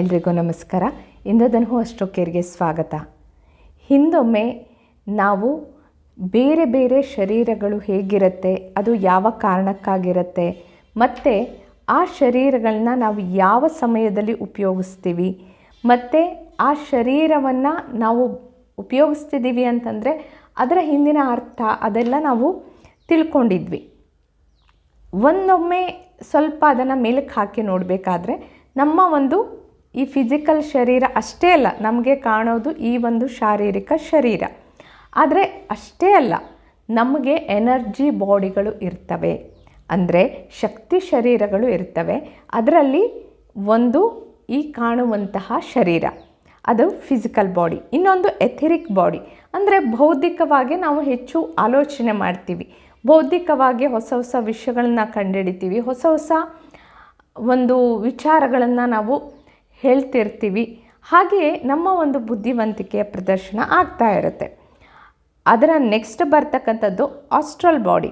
ಎಲ್ರಿಗೂ ನಮಸ್ಕಾರ. ಇಂದ್ರಧನು ಅಸ್ಟ್ರೋಕೇರ್ಗೆ ಸ್ವಾಗತ. ಹಿಂದೊಮ್ಮೆ ನಾವು ಬೇರೆ ಬೇರೆ ಶರೀರಗಳು ಹೇಗಿರುತ್ತೆ, ಅದು ಯಾವ ಕಾರಣಕ್ಕಾಗಿರುತ್ತೆ, ಮತ್ತು ಆ ಶರೀರಗಳನ್ನ ನಾವು ಯಾವ ಸಮಯದಲ್ಲಿ ಉಪಯೋಗಿಸ್ತೀವಿ, ಮತ್ತು ಆ ಶರೀರವನ್ನು ನಾವು ಉಪಯೋಗಿಸ್ತಿದ್ದೀವಿ ಅಂತಂದರೆ ಅದರ ಹಿಂದಿನ ಅರ್ಥ ಅದೆಲ್ಲ ನಾವು ತಿಳ್ಕೊಂಡಿದ್ವಿ. ಒಂದೊಮ್ಮೆ ಸ್ವಲ್ಪ ಅದನ್ನು ಮೇಲಕ್ಕೆ ಹಾಕಿ ನೋಡಬೇಕಾದ್ರೆ ನಮ್ಮ ಒಂದು ಈ ಫಿಸಿಕಲ್ ಶರೀರ ಅಷ್ಟೇ ಅಲ್ಲ, ನಮಗೆ ಕಾಣೋದು ಈ ಒಂದು ಶಾರೀರಿಕ ಶರೀರ. ಆದರೆ ಅಷ್ಟೇ ಅಲ್ಲ, ನಮಗೆ ಎನರ್ಜಿ ಬಾಡಿಗಳು ಇರ್ತವೆ. ಅಂದರೆ ಶಕ್ತಿ ಶರೀರಗಳು ಇರ್ತವೆ. ಅದರಲ್ಲಿ ಒಂದು ಈ ಕಾಣುವಂತಹ ಶರೀರ, ಅದು ಫಿಸಿಕಲ್ ಬಾಡಿ ಇನ್ನೊಂದು ಎಥೆರಿಕ್ ಬಾಡಿ ಅಂದರೆ ಬೌದ್ಧಿಕವಾಗಿ ನಾವು ಹೆಚ್ಚು ಆಲೋಚನೆ ಮಾಡ್ತೀವಿ. ಬೌದ್ಧಿಕವಾಗಿ ಹೊಸ ಹೊಸ ವಿಷಯಗಳನ್ನ ಕಂಡುಹಿಡಿತೀವಿ. ಹೊಸ ಹೊಸ ಒಂದು ವಿಚಾರಗಳನ್ನು ನಾವು ಹೇಳ್ತಿರ್ತೀವಿ. ಹಾಗೆಯೇ ನಮ್ಮ ಒಂದು ಬುದ್ಧಿವಂತಿಕೆಯ ಪ್ರದರ್ಶನ ಆಗ್ತಾ ಇರುತ್ತೆ. ಅದರ ನೆಕ್ಸ್ಟ್ ಬರ್ತಕ್ಕಂಥದ್ದು ಆಸ್ಟ್ರಲ್ ಬಾಡಿ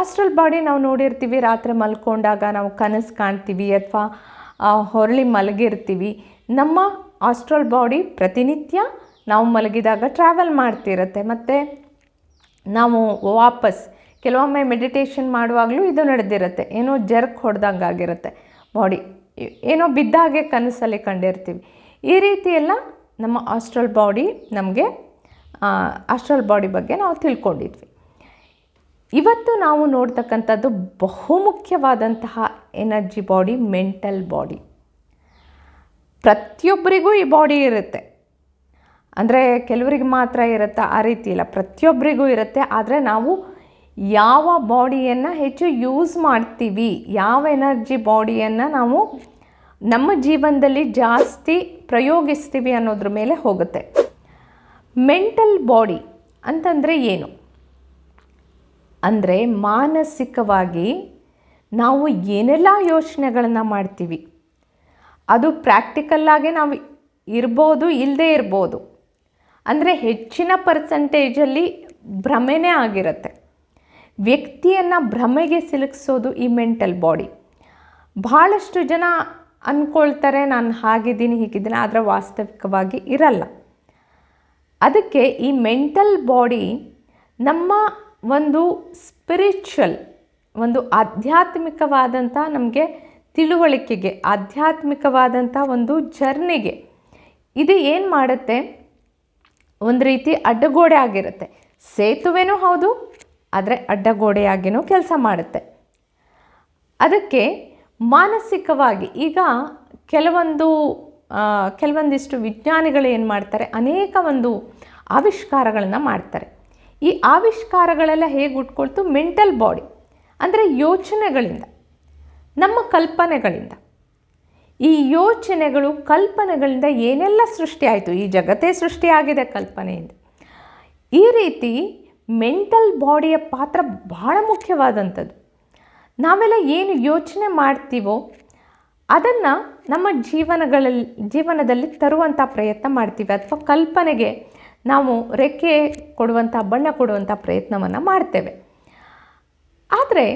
ಆಸ್ಟ್ರಲ್ ಬಾಡಿ ನಾವು ನೋಡಿರ್ತೀವಿ, ರಾತ್ರಿ ಮಲ್ಕೊಂಡಾಗ ನಾವು ಕನಸು ಕಾಣ್ತೀವಿ ಅಥವಾ ಹೊರಳಿ ಮಲಗಿರ್ತೀವಿ. ನಮ್ಮ ಆಸ್ಟ್ರಲ್ ಬಾಡಿ ಪ್ರತಿನಿತ್ಯ ನಾವು ಮಲಗಿದಾಗ ಟ್ರಾವೆಲ್ ಮಾಡ್ತಿರುತ್ತೆ. ಮತ್ತು ನಾವು ವಾಪಸ್, ಕೆಲವೊಮ್ಮೆ ಮೆಡಿಟೇಷನ್ ಮಾಡುವಾಗಲೂ ಇದು ನಡೆದಿರುತ್ತೆ. ಏನೋ ಜರ್ಕ್ ಹೊಡೆದಂಗೆ ಆಗಿರುತ್ತೆ ಬಾಡಿ ಏನೋ ಬಿದ್ದಾಗೆ ಕನಸಲ್ಲಿ ಕಂಡಿರ್ತೀವಿ. ಈ ರೀತಿ ಎಲ್ಲ ನಮ್ಮ ಆಸ್ಟ್ರಲ್ ಬಾಡಿ ನಮಗೆ ಆಸ್ಟ್ರಲ್ ಬಾಡಿ ಬಗ್ಗೆ ನಾವು ತಿಳ್ಕೊಂಡಿದ್ವಿ. ಇವತ್ತು ನಾವು ನೋಡ್ತಕ್ಕಂಥದ್ದು ಬಹುಮುಖ್ಯವಾದಂತಹ ಎನರ್ಜಿ ಬಾಡಿ ಮೆಂಟಲ್ ಬಾಡಿ ಪ್ರತಿಯೊಬ್ಬರಿಗೂ ಈ ಬಾಡಿ ಇರುತ್ತೆ. ಅಂದರೆ ಕೆಲವರಿಗೆ ಮಾತ್ರ ಇರುತ್ತೆ? ಆ ರೀತಿ ಇಲ್ಲ. ಪ್ರತಿಯೊಬ್ಬರಿಗೂ ಇರುತ್ತೆ. ಆದರೆ ನಾವು ಯಾವ ಬಾಡಿಯನ್ನು ಹೆಚ್ಚು ಯೂಸ್ ಮಾಡ್ತೀವಿ, ಯಾವ ಎನರ್ಜಿ ಬಾಡಿಯನ್ನು ನಾವು ನಮ್ಮ ಜೀವನದಲ್ಲಿ ಜಾಸ್ತಿ ಪ್ರಯೋಗಿಸ್ತೀವಿ ಅನ್ನೋದ್ರ ಮೇಲೆ ಹೋಗುತ್ತೆ. ಮೆಂಟಲ್ ಬಾಡಿ ಅಂತಂದರೆ ಏನು? ಅಂದರೆ ಮಾನಸಿಕವಾಗಿ ನಾವು ಏನೆಲ್ಲ ಯೋಚನೆಗಳನ್ನು ಮಾಡ್ತೀವಿ? ಅದು ಪ್ರಾಕ್ಟಿಕಲ್ಲಾಗಿ ನಾವು ಇರ್ಬೋದು ಇಲ್ಲದೇ ಇರ್ಬೋದು. ಅಂದರೆ ಹೆಚ್ಚಿನ ಪರ್ಸಂಟೇಜಲ್ಲಿ ಭ್ರಮೆನೇ ಆಗಿರುತ್ತೆ. ವ್ಯಕ್ತಿಯನ್ನು ಭ್ರಮೆಗೆ ಸಿಲುಕಿಸೋದು ಈ ಮೆಂಟಲ್ ಬಾಡಿ ಭಾಳಷ್ಟು ಜನ ಅಂದ್ಕೊಳ್ತಾರೆ ನಾನು ಹಾಗಿದ್ದೀನಿ, ಹೀಗಿದ್ದೀನಿ, ಆದರೆ ವಾಸ್ತವಿಕವಾಗಿ ಇರಲ್ಲ. ಅದಕ್ಕೆ ಈ ಮೆಂಟಲ್ ಬಾಡಿ ನಮ್ಮ ಒಂದು ಸ್ಪಿರಿಚುವಲ್, ಒಂದು ಆಧ್ಯಾತ್ಮಿಕವಾದಂಥ ನಮಗೆ ತಿಳುವಳಿಕೆಗೆ, ಆಧ್ಯಾತ್ಮಿಕವಾದಂಥ ಒಂದು ಜರ್ನಿಗೆ ಇದು ಏನು ಮಾಡುತ್ತೆ? ಒಂದು ರೀತಿ ಅಡ್ಡಗೋಡೆ ಆಗಿರುತ್ತೆ. ಸೇತುವೆನೂ ಹೌದು, ಆದರೆ ಅಡ್ಡಗೋಡೆಯಾಗಿಯೂ ಕೆಲಸ ಮಾಡುತ್ತೆ. ಅದಕ್ಕೆ ಮಾನಸಿಕವಾಗಿ ಈಗ ಕೆಲವೊಂದು ಕೆಲವೊಂದಿಷ್ಟು ವಿಜ್ಞಾನಿಗಳು ಏನು ಮಾಡ್ತಾರೆ, ಅನೇಕ ಒಂದು ಆವಿಷ್ಕಾರಗಳನ್ನು ಮಾಡ್ತಾರೆ. ಈ ಆವಿಷ್ಕಾರಗಳೆಲ್ಲ ಹೇಗೆ ಉಟ್ಕೊಳ್ತು? ಮೆಂಟಲ್ ಬಾಡಿ, ಅಂದರೆ ಯೋಚನೆಗಳಿಂದ, ನಮ್ಮ ಕಲ್ಪನೆಗಳಿಂದ. ಈ ಯೋಚನೆಗಳು ಕಲ್ಪನೆಗಳಿಂದ ಏನೆಲ್ಲ ಸೃಷ್ಟಿಯಾಯಿತು ಈ ಜಗತ್ತೇ ಸೃಷ್ಟಿಯಾಗಿದೆ ಕಲ್ಪನೆಯಿಂದ. ಈ ರೀತಿ ಮೆಂಟಲ್ ಬಾಡಿಯ ಪಾತ್ರ ಬಹಳ ಮುಖ್ಯವಾದಂಥದ್ದು. ನಾವೆಲ್ಲ ಏನು ಯೋಚನೆ ಮಾಡ್ತೀವೋ ಅದನ್ನು ನಮ್ಮ ಜೀವನಗಳಲ್ಲಿ, ಜೀವನದಲ್ಲಿ ತರುವಂಥ ಪ್ರಯತ್ನ ಮಾಡ್ತೀವಿ ಅಥವಾ ಕಲ್ಪನೆಗೆ ನಾವು ರೆಕ್ಕೆ ಕೊಡುವಂಥ ಬಣ್ಣ ಕೊಡುವಂಥ ಪ್ರಯತ್ನವನ್ನು ಮಾಡ್ತೇವೆ. ಆದರೆ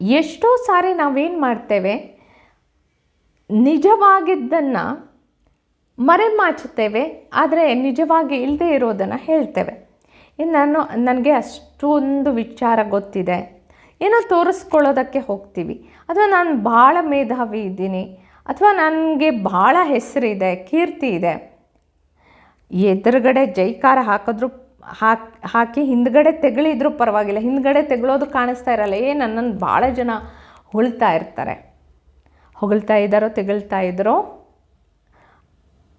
ಎಷ್ಟೋ ಸಾರಿ ನಾವೇನು ಮಾಡ್ತೇವೆ? ನಿಜವಾಗಿದ್ದನ್ನು ಮರೆಮಾಚುತ್ತೇವೆ, ಆದರೆ ನಿಜವಾಗಿ ಇಲ್ಲದೆ ಇರೋದನ್ನು ಹೇಳ್ತೇವೆ. ಇನ್ನು ನಾನು, ನನಗೆ ಅಷ್ಟೊಂದು ವಿಚಾರ ಗೊತ್ತಿದೆ. ಏನೋ ತೋರಿಸ್ಕೊಳ್ಳೋದಕ್ಕೆ ಹೋಗ್ತೀವಿ. ಅಥವಾ ನಾನು ಭಾಳ ಮೇಧಾವಿ ಇದ್ದೀನಿ. ಅಥವಾ ನನಗೆ ಭಾಳ ಹೆಸರಿದೆ, ಕೀರ್ತಿ ಇದೆ. ಎದುರುಗಡೆ ಜೈಕಾರ ಹಾಕಿದ್ರು, ಹಾಕಿ ಹಾಕಿ ಹಿಂದ್ಗಡೆ ತೆಗಳಿದ್ರೂ ಪರವಾಗಿಲ್ಲ. ಹಿಂದ್ಗಡೆ ತೆಗಳೋದು ಕಾಣಿಸ್ತಾ ಇರಲ್ಲ. ಏ ನನ್ನನ್ನು ಭಾಳ ಜನ ಹೊಳ್ತಾ ಇರ್ತಾರೆ. ಹೊಗಳ್ತಾ ಇದ್ದಾರೋ ತೆಗಳ್ತಾ ಇದ್ದಾರೋ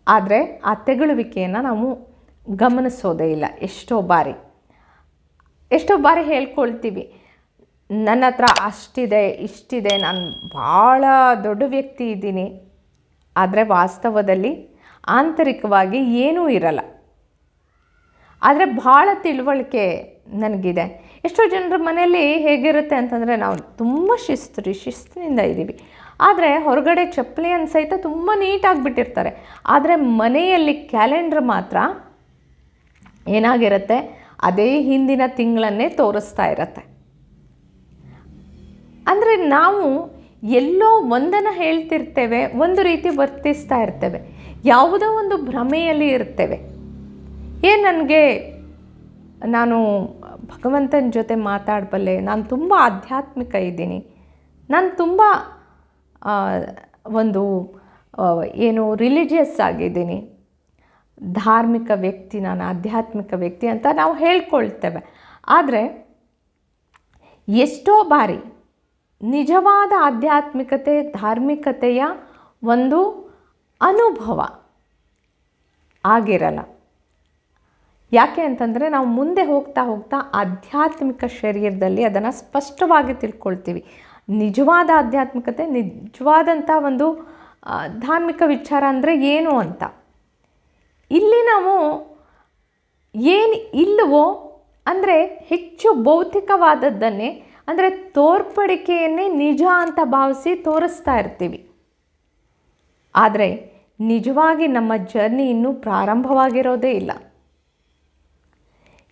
ಆದರೆ ಆ ತೆಗಳುವಿಕೆಯನ್ನು ನಾವು ಗಮನಿಸೋದೇ ಇಲ್ಲ. ಎಷ್ಟೋ ಬಾರಿ. ಎಷ್ಟೋ ಬಾರಿ ಹೇಳ್ಕೊಳ್ತೀವಿ. ನನ್ನ ಹತ್ರ ಅಷ್ಟಿದೆ, ಇಷ್ಟಿದೆ, ನಾನು ಭಾಳ ದೊಡ್ಡ ವ್ಯಕ್ತಿ ಇದ್ದೀನಿ. ಆದರೆ ವಾಸ್ತವದಲ್ಲಿ ಆಂತರಿಕವಾಗಿ ಏನೂ ಇರಲ್ಲ. ಆದರೆ ಭಾಳ ತಿಳುವಳಿಕೆ ನನಗಿದೆ. ಎಷ್ಟೋ ಜನರ ಮನೆಯಲ್ಲಿ ಹೇಗಿರುತ್ತೆ ಅಂತಂದರೆ ನಾವು ತುಂಬ ಶಿಸ್ತು ಶಿಸ್ತಿನಿಂದ ಇದ್ದೀವಿ. ಆದರೆ ಹೊರಗಡೆ ಚಪ್ಪಲಿಯನ್ನು ಸಹಿತ ತುಂಬ ನೀಟಾಗಿ ಬಿಟ್ಟಿರ್ತಾರೆ. ಆದರೆ ಮನೆಯಲ್ಲಿ ಕ್ಯಾಲೆಂಡ್ರ್ ಮಾತ್ರ ಏನಾಗಿರುತ್ತೆ? ಅದೇ ಹಿಂದಿನ ತಿಂಗಳನ್ನೇ ತೋರಿಸ್ತಾ ಇರತ್ತೆ. ಅಂದರೆ ನಾವು ಎಲ್ಲೋ ಒಂದನ್ನು ಹೇಳ್ತಿರ್ತೇವೆ, ಒಂದು ರೀತಿ ವರ್ತಿಸ್ತಾ ಇರ್ತೇವೆ. ಯಾವುದೋ ಒಂದು ಭ್ರಮೆಯಲ್ಲಿ ಇರ್ತೇವೆ. ಏ ನನಗೆ, ನಾನು ಭಗವಂತನ ಜೊತೆ ಮಾತಾಡಬಲ್ಲೆ, ನಾನು ತುಂಬ ಆಧ್ಯಾತ್ಮಿಕ ಇದ್ದೀನಿ. ನಾನು ತುಂಬ ಒಂದು ಏನು ರಿಲಿಜಿಯಸ್ ಆಗಿದ್ದೀನಿ. ಧಾರ್ಮಿಕ ವ್ಯಕ್ತಿ, ನಾನು ಆಧ್ಯಾತ್ಮಿಕ ವ್ಯಕ್ತಿ ಅಂತ ನಾವು ಹೇಳ್ಕೊಳ್ತೇವೆ. ಆದರೆ ಎಷ್ಟೋ ಬಾರಿ ನಿಜವಾದ ಆಧ್ಯಾತ್ಮಿಕತೆ, ಧಾರ್ಮಿಕತೆಯ ಒಂದು ಅನುಭವ ಆಗಿರಲ್ಲ. ಯಾಕೆ ಅಂತಂದರೆ ನಾವು ಮುಂದೆ ಹೋಗ್ತಾ ಹೋಗ್ತಾ ಆಧ್ಯಾತ್ಮಿಕ ಶರೀರದಲ್ಲಿ ಅದನ್ನು ಸ್ಪಷ್ಟವಾಗಿ ತಿಳ್ಕೊಳ್ತೀವಿ. ನಿಜವಾದ ಆಧ್ಯಾತ್ಮಿಕತೆ ನಿಜವಾದಂಥ ಒಂದು ಧಾರ್ಮಿಕ ವಿಚಾರ ಅಂದರೆ ಏನು ಅಂತ. ಇಲ್ಲಿ ನಾವು ಏನು ಇಲ್ಲವೋ ಅಂದರೆ ಹೆಚ್ಚು ಭೌತಿಕವಾದದ್ದನ್ನೇ ಅಂದರೆ ತೋರ್ಪಡಿಕೆಯನ್ನೇ ನಿಜ ಅಂತ ಭಾವಿಸಿ ತೋರಿಸ್ತಾ ಇರ್ತೀವಿ. ಆದರೆ ನಿಜವಾಗಿ ನಮ್ಮ ಜರ್ನಿ ಇನ್ನೂ ಪ್ರಾರಂಭವಾಗಿರೋದೇ ಇಲ್ಲ.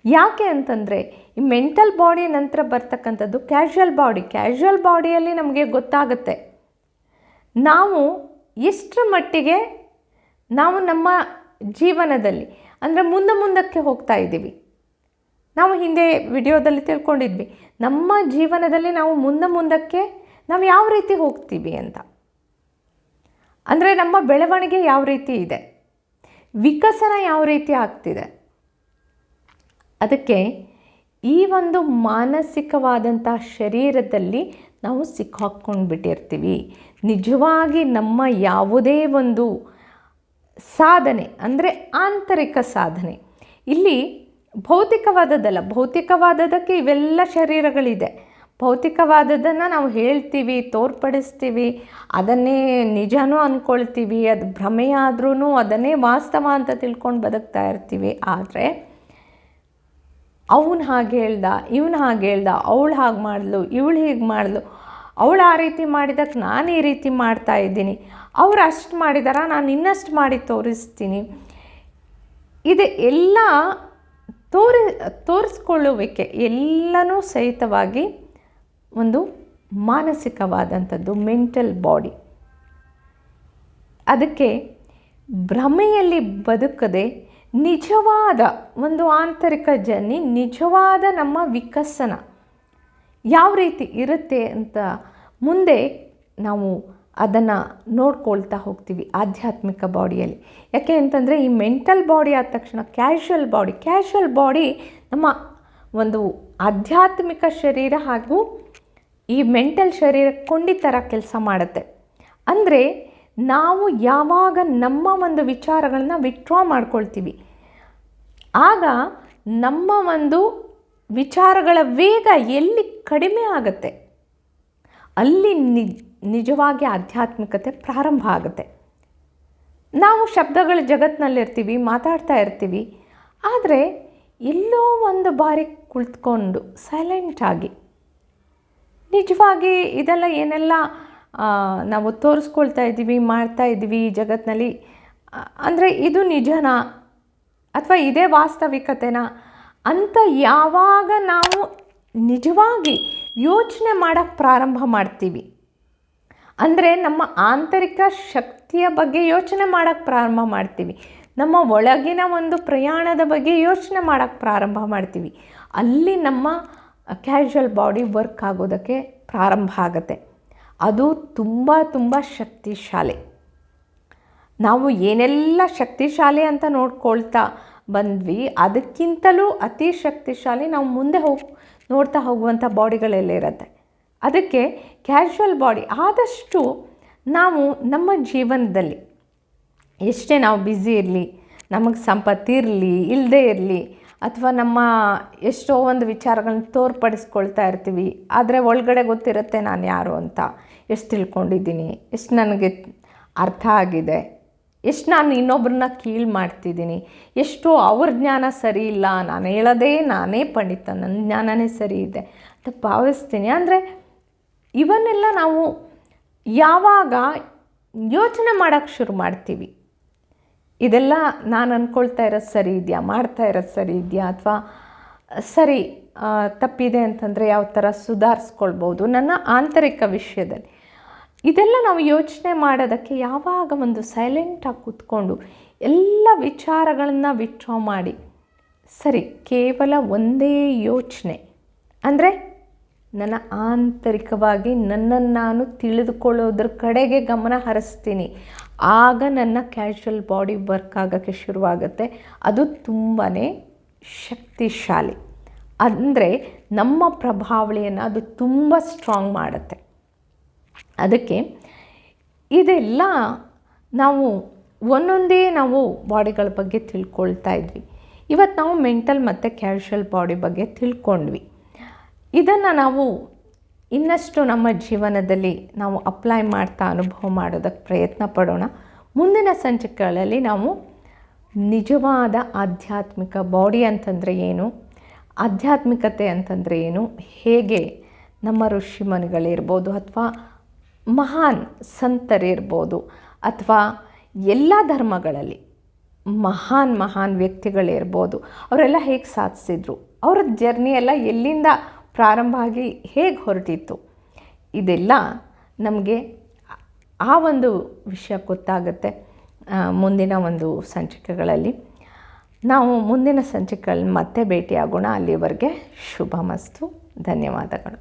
ಯಾಕೆ ಅಂತಂದರೆ ಈ ಮೆಂಟಲ್ ಬಾಡಿ ನಂತರ ಬರ್ತಕ್ಕಂಥದ್ದು ಕ್ಯಾಶುವಲ್ ಬಾಡಿ. ಕ್ಯಾಶುವಲ್ ಬಾಡಿಯಲ್ಲಿ ನಮಗೆ ಗೊತ್ತಾಗುತ್ತೆ. ನಾವು ಎಷ್ಟರ ಮಟ್ಟಿಗೆ ನಾವು ನಮ್ಮ ಜೀವನದಲ್ಲಿ, ಅಂದರೆ ಮುಂದೆ ಮುಂದಕ್ಕೆ ಹೋಗ್ತಾ ಇದ್ದೀವಿ. ನಾವು ಹಿಂದೆ ವಿಡಿಯೋದಲ್ಲಿ ತಿಳ್ಕೊಂಡಿದ್ವಿ. ನಮ್ಮ ಜೀವನದಲ್ಲಿ ನಾವು ಮುಂದೆ ಮುಂದಕ್ಕೆ ನಾವು ಯಾವ ರೀತಿ ಹೋಗ್ತೀವಿ ಅಂತ. ಅಂದರೆ ನಮ್ಮ ಬೆಳವಣಿಗೆ ಯಾವ ರೀತಿ ಇದೆ? ವಿಕಸನ ಯಾವ ರೀತಿ ಆಗ್ತಿದೆ? ಅದಕ್ಕೆ ಈ ಒಂದು ಮಾನಸಿಕವಾದಂಥ ಶರೀರದಲ್ಲಿ ನಾವು ಸಿಕ್ಕಾಕ್ಕೊಂಡು ಬಿಟ್ಟಿರ್ತೀವಿ ನಿಜವಾಗಿ ನಮ್ಮ ಯಾವುದೇ ಒಂದು ಸಾಧನೆ, ಅಂದರೆ ಆಂತರಿಕ ಸಾಧನೆ. ಇಲ್ಲಿ ಭೌತಿಕವಾದದ್ದಲ್ಲ ಭೌತಿಕವಾದದಕ್ಕೆ ಇವೆಲ್ಲ ಶರೀರಗಳಿದೆ. ಭೌತಿಕವಾದದ್ದನ್ನು ನಾವು ಹೇಳ್ತೀವಿ, ತೋರ್ಪಡಿಸ್ತೀವಿ, ಅದನ್ನೇ ನಿಜನೂ ಅಂದ್ಕೊಳ್ತೀವಿ ಅದು ಭ್ರಮೆಯಾದ್ರೂ ಅದನ್ನೇ ವಾಸ್ತವ ಅಂತ ತಿಳ್ಕೊಂಡು ಬದುಕ್ತಾ ಇರ್ತೀವಿ. ಆದರೆ, ಅವನು ಹಾಗೆ ಹೇಳ್ದ, ಇವನು ಹಾಗೆ ಹೇಳ್ದ, ಅವಳು ಹಾಗೆ ಮಾಡಲು ಇವಳು ಹೀಗೆ ಮಾಡಲು ಅವಳು ಆ ರೀತಿ ಮಾಡಿದಕ್ಕೆ ನಾನು ಈ ರೀತಿ ಮಾಡ್ತಾ ಇದ್ದೀನಿ, ಅವ್ರು ಅಷ್ಟು ಮಾಡಿದಾರ, ನಾನು ಇನ್ನಷ್ಟು ಮಾಡಿ ತೋರಿಸ್ತೀನಿ. ಇದು ಎಲ್ಲ ತೋರಿ, ತೋರಿಸ್ಕೊಳ್ಳುವಿಕೆ ಎಲ್ಲನೂ ಸಹಿತವಾಗಿ ಒಂದು ಮಾನಸಿಕವಾದಂಥದ್ದು ಮೆಂಟಲ್ ಬಾಡಿ ಅದಕ್ಕೆ ಭ್ರಮೆಯಲ್ಲಿ ಬದುಕದೆ ನಿಜವಾದ ಒಂದು ಆಂತರಿಕ ಜರ್ನಿ, ನಿಜವಾದ ನಮ್ಮ ವಿಕಸನ ಯಾವ ರೀತಿ ಇರುತ್ತೆ ಅಂತ ಮುಂದೆ ನಾವು ಅದನ್ನು ನೋಡ್ಕೊಳ್ತಾ ಹೋಗ್ತೀವಿ ಆಧ್ಯಾತ್ಮಿಕ ಬಾಡಿಯಲ್ಲಿ. ಯಾಕೆ ಅಂತಂದರೆ ಈ ಮೆಂಟಲ್ ಬಾಡಿ ಆದ ತಕ್ಷಣ ಕ್ಯಾಶುವಲ್ ಬಾಡಿ ಕ್ಯಾಶುವಲ್ ಬಾಡಿ ನಮ್ಮ ಒಂದು ಆಧ್ಯಾತ್ಮಿಕ ಶರೀರ ಹಾಗೂ ಈ ಮೆಂಟಲ್ ಶರೀರ ಕೊಂಡಿ ಥರ ಕೆಲಸ ಮಾಡುತ್ತೆ. ಅಂದರೆ ನಾವು ಯಾವಾಗ ನಮ್ಮ ಒಂದು ವಿಚಾರಗಳನ್ನ ವಿತ್ಡ್ರಾ ಮಾಡ್ಕೊಳ್ತೀವಿ, ಆಗ ನಮ್ಮ ಒಂದು ವಿಚಾರಗಳ ವೇಗ ಎಲ್ಲಿ ಕಡಿಮೆ ಆಗುತ್ತೆ. ಅಲ್ಲಿ ನಿಜವಾಗಿ ಆಧ್ಯಾತ್ಮಿಕತೆ ಪ್ರಾರಂಭ ಆಗುತ್ತೆ. ನಾವು ಶಬ್ದಗಳ ಜಗತ್ತಿನಲ್ಲಿರ್ತೀವಿ ಮಾತಾಡ್ತಾ ಇರ್ತೀವಿ. ಆದರೆ ಎಲ್ಲೋ ಒಂದು ಬಾರಿ ಕುಳಿತುಕೊಂಡು ಸೈಲೆಂಟಾಗಿ ನಿಜವಾಗಿ ಇದೆಲ್ಲ ಏನೆಲ್ಲ ನಾವು ತೋರಿಸ್ಕೊಳ್ತಾ ಇದ್ದೀವಿ, ಮಾಡ್ತಾ ಇದ್ದೀವಿ ಜಗತ್ತಿನಲ್ಲಿ ಅಂದರೆ ಇದು ನಿಜನಾ? ಅಥವಾ ಇದೇ ವಾಸ್ತವಿಕತೆನಾ? ಅಂತ ಯಾವಾಗ ನಾವು ನಿಜವಾಗಿ ಯೋಚನೆ ಮಾಡೋಕ್ಕೆ ಪ್ರಾರಂಭ ಮಾಡ್ತೀವಿ. ಅಂದರೆ ನಮ್ಮ ಆಂತರಿಕ ಶಕ್ತಿಯ ಬಗ್ಗೆ ಯೋಚನೆ ಮಾಡೋಕ್ಕೆ ಪ್ರಾರಂಭ ಮಾಡ್ತೀವಿ. ನಮ್ಮ ಒಳಗಿನ ಒಂದು ಪ್ರಯಾಣದ ಬಗ್ಗೆ ಯೋಚನೆ ಮಾಡೋಕ್ಕೆ ಪ್ರಾರಂಭ ಮಾಡ್ತೀವಿ. ಅಲ್ಲಿ ನಮ್ಮ ಕ್ಯಾಶುವಲ್ ಬಾಡಿ ವರ್ಕ್ ಆಗೋದಕ್ಕೆ ಪ್ರಾರಂಭ ಆಗುತ್ತೆ. ಅದು ತುಂಬ ತುಂಬ ಶಕ್ತಿಶಾಲಿ. ನಾವು ಏನೆಲ್ಲ ಶಕ್ತಿಶಾಲಿ ಅಂತ ನೋಡ್ಕೊಳ್ತಾ ಬಂದ್ವಿ, ಅದಕ್ಕಿಂತಲೂ ಅತಿ ಶಕ್ತಿಶಾಲಿ ನಾವು ಮುಂದೆ ಹೋಗಿ ನೋಡ್ತಾ ಹೋಗುವಂಥ ಬಾಡಿಗಳೆಲ್ಲ ಇರುತ್ತೆ. ಅದಕ್ಕೆ ಕ್ಯಾಶುವಲ್ ಬಾಡಿ ಆದಷ್ಟು ನಾವು ನಮ್ಮ ಜೀವನದಲ್ಲಿ ಎಷ್ಟೇ ನಾವು ಬ್ಯುಸಿ ಇರಲಿ, ನಮಗೆ ಸಂಪತ್ತಿರಲಿ ಇಲ್ಲದೇ ಇರಲಿ, ಅಥವಾ ನಮ್ಮ ಎಷ್ಟೋ ಒಂದು ವಿಚಾರಗಳನ್ನ ತೋರ್ಪಡಿಸ್ಕೊಳ್ತಾ ಇರ್ತೀವಿ, ಆದರೆ ಒಳಗಡೆ ಗೊತ್ತಿರುತ್ತೆ ನಾನು ಯಾರು ಅಂತ. ಎಷ್ಟು ತಿಳ್ಕೊಂಡಿದ್ದೀನಿ, ಎಷ್ಟು ನನಗೆ ಅರ್ಥ ಆಗಿದೆ ಎಷ್ಟು ನಾನು ಇನ್ನೊಬ್ಬರನ್ನ ಕೀಳು ಮಾಡ್ತಿದ್ದೀನಿ? ಎಷ್ಟು ಅವ್ರ ಜ್ಞಾನ ಸರಿ ಇಲ್ಲ. ನಾನು ಹೇಳೋದೇ ನಾನೇ ಪಂಡಿತ. ನನ್ನ ಜ್ಞಾನನೇ ಸರಿ ಇದೆ ಅಂತ ಭಾವಿಸ್ತೀನಿ. ಅಂದರೆ ಇವನ್ನೆಲ್ಲ ನಾವು ಯಾವಾಗ ಯೋಚನೆ ಮಾಡೋಕ್ಕೆ ಶುರು ಮಾಡ್ತೀವಿ? ಇದೆಲ್ಲ ನಾನು ಅಂದ್ಕೊಳ್ತಾ ಇರೋದು ಸರಿ ಇದೆಯಾ? ಮಾಡ್ತಾ ಇರೋದು ಸರಿ ಇದೆಯಾ? ಅಥವಾ ಸರಿ ತಪ್ಪಿದೆ ಅಂತಂದರೆ ಯಾವ ಥರ ಸುಧಾರಿಸ್ಕೊಳ್ಬೋದು? ನನ್ನ ಆಂತರಿಕ ವಿಷಯದಲ್ಲಿ. ಇದೆಲ್ಲ ನಾವು ಯೋಚನೆ ಮಾಡೋದಕ್ಕೆ ಯಾವಾಗ ಒಂದು ಸೈಲೆಂಟಾಗಿ ಕೂತ್ಕೊಂಡು ಎಲ್ಲ ವಿಚಾರಗಳನ್ನು ವಿಡ್ರಾ ಮಾಡಿ. ಸರಿ, ಕೇವಲ ಒಂದೇ ಯೋಚನೆ. ಅಂದರೆ ನನ್ನ ಆಂತರಿಕವಾಗಿ ನನ್ನನ್ನು ನಾನು ತಿಳಿದುಕೊಳ್ಳೋದ್ರ ಕಡೆಗೆ ಗಮನ ಹರಿಸ್ತೀನಿ. ಆಗ ನನ್ನ ಕ್ಯಾಶುವಲ್ ಬಾಡಿ ವರ್ಕ್ ಆಗೋಕ್ಕೆ ಶುರುವಾಗುತ್ತೆ. ಅದು ತುಂಬಾ ಶಕ್ತಿಶಾಲಿ. ಅಂದರೆ ನಮ್ಮ ಪ್ರಭಾವಳಿಯನ್ನು ಅದು ತುಂಬ ಸ್ಟ್ರಾಂಗ್ ಮಾಡುತ್ತೆ. ಅದಕ್ಕೆ ಇದೆಲ್ಲ ನಾವು ಒಂದೊಂದೇ ನಾವು ಬಾಡಿಗಳ ಬಗ್ಗೆ ತಿಳ್ಕೊಳ್ತಾ ಇದ್ವಿ. ಇವತ್ತು ನಾವು ಮೆಂಟಲ್ ಮತ್ತು ಕ್ಯಾಶುವಲ್ ಬಾಡಿ ಬಗ್ಗೆ ತಿಳ್ಕೊಂಡ್ವಿ. ಇದನ್ನು ನಾವು ಇನ್ನಷ್ಟು ನಮ್ಮ ಜೀವನದಲ್ಲಿ ನಾವು ಅಪ್ಲೈ ಮಾಡ್ತಾ ಅನುಭವ ಮಾಡೋದಕ್ಕೆ ಪ್ರಯತ್ನ ಪಡೋಣ. ಮುಂದಿನ ಸಂಚಿಕೆಗಳಲ್ಲಿ ನಾವು ನಿಜವಾದ ಆಧ್ಯಾತ್ಮಿಕ ಬಾಡಿ ಅಂತಂದರೆ ಏನು, ಆಧ್ಯಾತ್ಮಿಕತೆ ಅಂತಂದರೆ ಏನು, ಹೇಗೆ ನಮ್ಮ ಋಷಿಮನಿಗಳಿರ್ಬೋದು ಅಥವಾ ಮಹಾನ್ ಸಂತರಿರ್ಬೋದು ಅಥವಾ ಎಲ್ಲ ಧರ್ಮಗಳಲ್ಲಿ ಮಹಾನ್ ಮಹಾನ್ ವ್ಯಕ್ತಿಗಳಿರ್ಬೋದು. ಅವರೆಲ್ಲ ಹೇಗೆ ಸಾಧಿಸಿದ್ರು? ಅವರ ಜರ್ನಿ ಎಲ್ಲ ಎಲ್ಲಿಂದ ಪ್ರಾರಂಭ ಆಗಿ ಹೇಗೆ ಹೊರಟಿತ್ತು? ಇದೆಲ್ಲ ನಮಗೆ ಆ ಒಂದು ವಿಷಯ ಗೊತ್ತಾಗುತ್ತೆ ಮುಂದಿನ ಒಂದು ಸಂಚಿಕೆಗಳಲ್ಲಿ. ನಾವು ಮುಂದಿನ ಸಂಚಿಕೆಗಳಲ್ಲಿ ಮತ್ತೆ ಭೇಟಿಯಾಗೋಣ. ಅಲ್ಲಿವರೆಗೆ ಶುಭ ಮಸ್ತು ಧನ್ಯವಾದಗಳು.